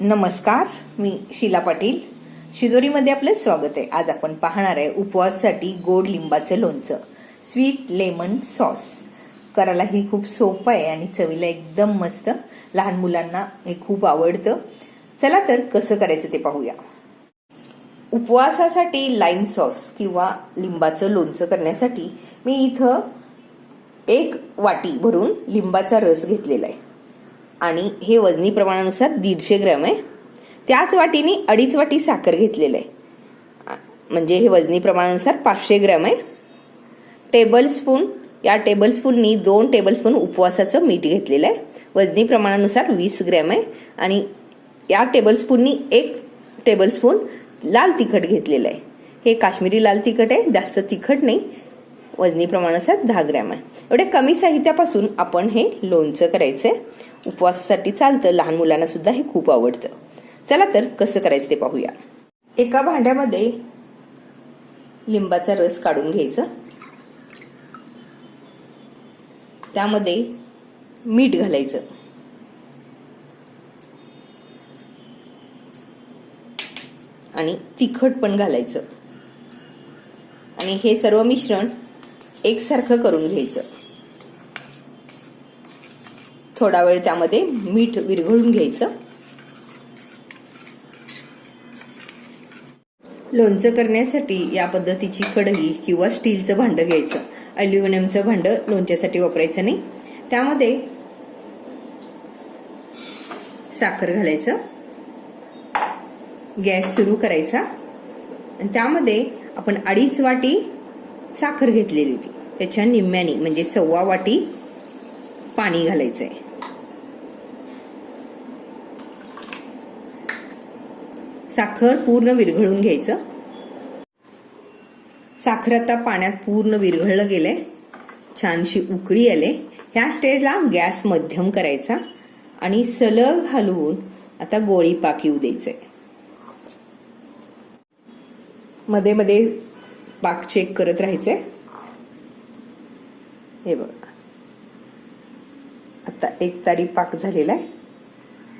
नमस्कार मी शीला पाटील. शिदोरीमध्ये आपलं स्वागत आहे. आज आपण पाहणार आहे उपवाससाठी गोड लिंबाचं लोणचं स्वीट लेमन सॉस करायला ही खूप सोपं आहे आणि चवीला एकदम मस्त. लहान मुलांना हे खूप आवडतं. चला तर कसं करायचं ते पाहूया. उपवासासाठी लाईम सॉस किंवा लिंबाचं लोणचं करण्यासाठी मी इथं एक वाटी भरून लिंबाचा रस घेतलेला आहे. आणि हे वजनी प्रमाणानुसार दीडशे ग्रॅम आहे. त्याच वाटीने अडीच वाटी साखर घेतलेलं आहे. म्हणजे हे वजनी प्रमाणानुसार पाचशे ग्रॅम आहे. टेबलस्पून या टेबलस्पूननी दोन टेबलस्पून उपवासाचं मीठ घेतलेलं आहे. वजनी प्रमाणानुसार वीस ग्रॅम आहे. आणि या टेबलस्पूननी एक टेबलस्पून लाल तिखट घेतलेलं आहे. हे काश्मीरी लाल तिखट आहे. जास्त तिखट नाही. वजनी असतात दहा ग्रॅम आहे. एवढ्या कमी साहित्यापासून आपण हे लोणचं करायचंय. उपवासासाठी चालतं लहान मुलांना सुद्धा हे खूप आवडतं. चला तर कसं करायचं ते पाहूया. एका भांड्यामध्ये लिंबाचा रस काढून घ्यायचा. त्यामध्ये मीठ घालायचं. आणि तिखट पण घालायचं. आणि हे सर्व मिश्रण एकसारखं करून घ्यायचं. थोडा वेळ त्यामध्ये मीठ विरघळून घ्यायचं. लोणचं करण्यासाठी या पद्धतीची कढई किंवा स्टीलचं भांडं घ्यायचं. अल्युमिनियमचं भांडं लोणच्यासाठी वापरायचं नाही. त्यामध्ये साखर घालायचं. गॅस सुरू करायचा. आणि त्यामध्ये आपण अडीच वाटी साखर घेतलेली होती. त्याच्या निम्म्यानी म्हणजे सव्वा वाटी पाणी घालायचंय. साखर पूर्ण विरघळून घ्यायचं. साखर आता पाण्यात पूर्ण विरघळलं गेलंय. छानशी उकळी आले. ह्या स्टेजला गॅस मध्यम करायचा आणि सलग हलवून आता गोळी पाक येऊ द्यायचंय. मध्ये मध्ये पाक चेक करत राहायचंय. हे बघा. आता एक तारी पाक झालेला आहे.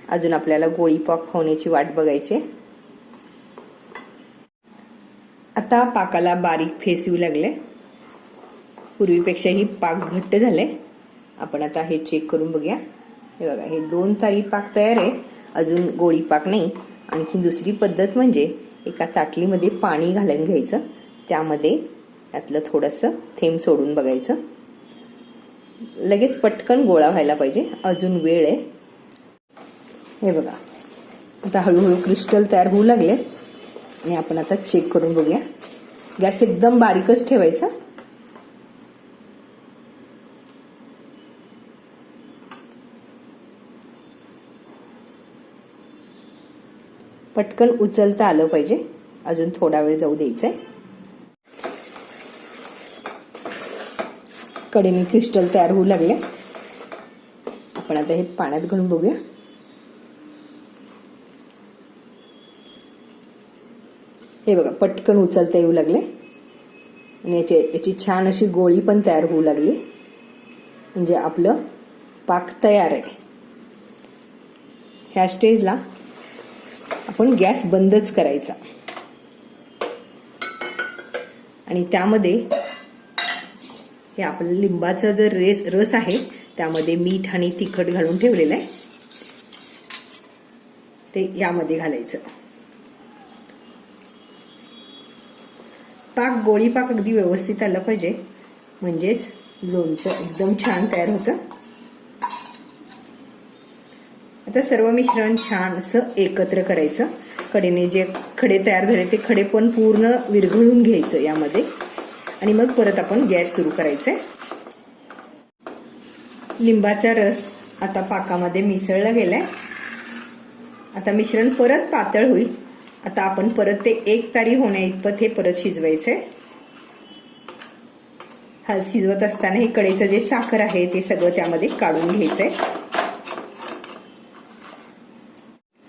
अजून आपल्याला गोळी पाक होण्याची वाट बघायची आता पाकाला बारीक फेस येऊ लागले. पूर्वीपेक्षाही पाक घट्ट झाले. आपण आता हे चेक करून बघूया. हे बघा हे दोन तारी पाक तयार आहे. अजून गोळी पाक नाही. आणखी दुसरी पद्धत म्हणजे एका ताटलीमध्ये पाणी घालून घ्यायचं. त्यामध्ये त्यातलं थोडंसं थेंब सोडून बघायचं. लगेच पटकन गोळा व्हायला पाहिजे. अजून वेळ आहे. हे बघा. आता हळूहळू क्रिस्टल तयार होऊ लागले. आणि आपण आता चेक करून बघूया. गॅस एकदम बारीकच ठेवायचा. पटकन उचलता आलं पाहिजे. अजून थोडा वेळ जाऊ द्यायचंय. कडेने क्रिस्टल तयार होऊ लागले. आपण आता हे पाण्यात घालून बघूया. हे बघा पटकन उचलता येऊ लागले. आणि याची याची छान अशी गोळी पण तयार होऊ लागली. म्हणजे आपलं पाक तयार आहे. ह्या स्टेजला आपण गॅस बंदच करायचा. आणि त्यामध्ये हे आपलं लिंबाचा जर रेस रस आहे त्यामध्ये मीठ आणि तिखट घालून ठेवलेलं आहे. ते यामध्ये घालायचं. पाक गोळी पाक अगदी व्यवस्थित आलं पाहिजे. म्हणजेच लोणचं एकदम छान तयार होतं. आता सर्व मिश्रण छान असं एकत्र करायचं. कडेने जे खडे तयार झाले ते खडे पण पूर्ण विरघळून घ्यायचं यामध्ये. आणि मग परत आपण गॅस सुरू करायचंय. लिंबाचा रस आता पाकामध्ये मिसळला गेलाय. आता मिश्रण परत पातळ होईल. आता आपण परत ते एक तारी होण्या इतपत हे परत शिजवायचंय. हा शिजवत असताना हे कडेचं जे साखर आहे ते सगळं त्यामध्ये काढून घ्यायचंय.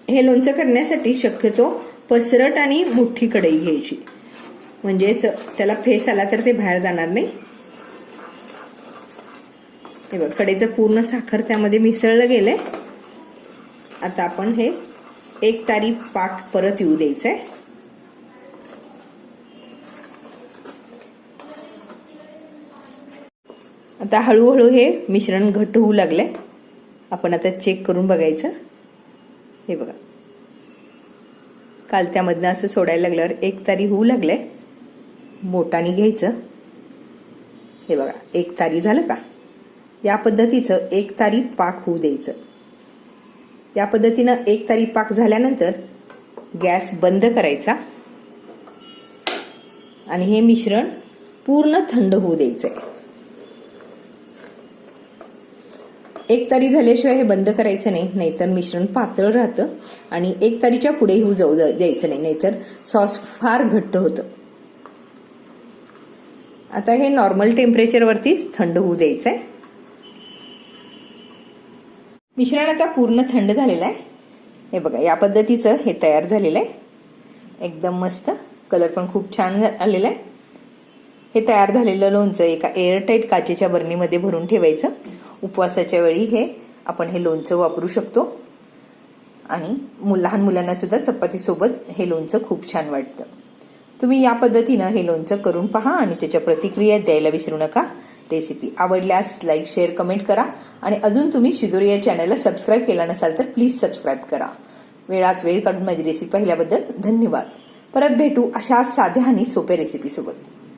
हे लोणचं करण्यासाठी शक्यतो पसरट आणि मोठी कढई घ्यायची. म्हणजेच त्याला फेस आला तर ते बाहेर जाणार नाही. हे बघ कडेचं पूर्ण साखर त्यामध्ये मिसळलं गेलंय. आता आपण हे एक तारी पाक परत येऊ द्यायचं आहे आता हळूहळू हे मिश्रण घट्ट होऊ लागलंय. आपण आता चेक करून बघायचं. हे बघा. काल त्यामधनं असं सोडायला लागल्यावर एक तारी होऊ लागलंय. बोटाने घ्यायचं. हे बघा एक तारी झालं का? या पद्धतीचं एक तारी पाक होऊ द्यायचं. या पद्धतीनं एक तारी पाक झाल्यानंतर गॅस बंद करायचा. आणि हे मिश्रण पूर्ण थंड होऊ द्यायचंय. एक तारी झाल्याशिवाय हे बंद करायचं नाही नाहीतर मिश्रण पातळ राहतं आणि एक तारीच्या पुढे होऊ जाऊ द्यायचं नाही नाहीतर सॉस फार घट्ट होतं. आता हे नॉर्मल टेम्परेचरवरतीच थंड होऊ द्यायचं आहे मिश्रण आता पूर्ण थंड झालेलं आहे हे बघा या पद्धतीचं हे तयार झालेलं आहे एकदम मस्त. कलर पण खूप छान आलेला आहे हे तयार झालेलं लोणचं एका एअरटाईट काचेच्या बरणीमध्ये भरून ठेवायचं. उपवासाच्या वेळी हे आपण हे लोणचं वापरू शकतो. आणि लहान मुलांना सुद्धा चपातीसोबत हे लोणचं खूप छान वाटतं. तुम्ही या पद्धतीनं हे लोणचं करून पहा आणि त्याच्या प्रतिक्रिया द्यायला विसरू नका. रेसिपी आवडल्यास लाईक शेअर कमेंट करा. आणि अजून तुम्ही शिदोरी या चॅनलला सबस्क्राईब केला नसाल तर प्लीज सबस्क्राईब करा. वेळात वेळ काढून माझी रेसिपी पाहिल्याबद्दल धन्यवाद. परत भेटू अशा साध्या आणि सोप्या रेसिपीसोबत